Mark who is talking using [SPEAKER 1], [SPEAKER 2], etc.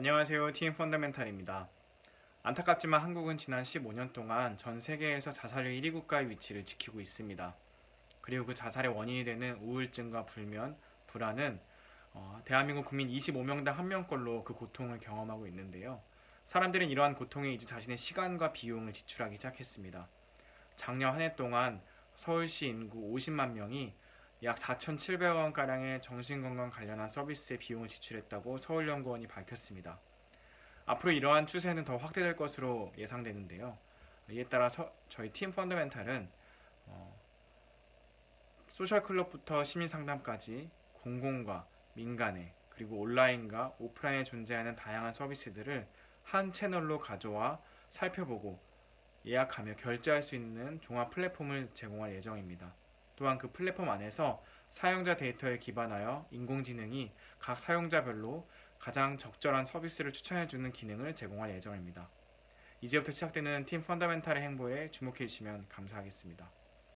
[SPEAKER 1] 안녕하세요. 팀 펀더멘탈입니다. 안타깝지만 한국은 지난 15년 동안 전 세계에서 자살률 1위 국가의 위치를 지키고 있습니다. 그리고 그 자살의 원인이 되는 우울증과 불면, 불안은 어, 대한민국 국민 25명당 1명꼴로 그 고통을 경험하고 있는데요. 사람들은 이러한 고통에 이제 자신의 시간과 비용을 지출하기 시작했습니다. 작년 한 해 동안 서울시 인구 50만 명이 약 4,700원 가량의 정신건강 관련한 서비스에 비용을 지출했다고 서울연구원이 밝혔습니다. 앞으로 이러한 추세는 더 확대될 것으로 예상되는데요. 이에 따라 서- 저희 팀 펀더멘탈은 어, 소셜 클럽부터 시민 상담까지 공공과 민간에 그리고 온라인과 오프라인에 존재하는 다양한 서비스들을 한 채널로 가져와 살펴보고 예약하며 결제할 수 있는 종합 플랫폼을 제공할 예정입니다. 또한 그 플랫폼 안에서 사용자 데이터에 기반하여 인공지능이 각 사용자별로 가장 적절한 서비스를 추천해주는 기능을 제공할 예정입니다. 이제부터 시작되는 팀 펀더멘탈의 행보에 주목해 주시면 감사하겠습니다.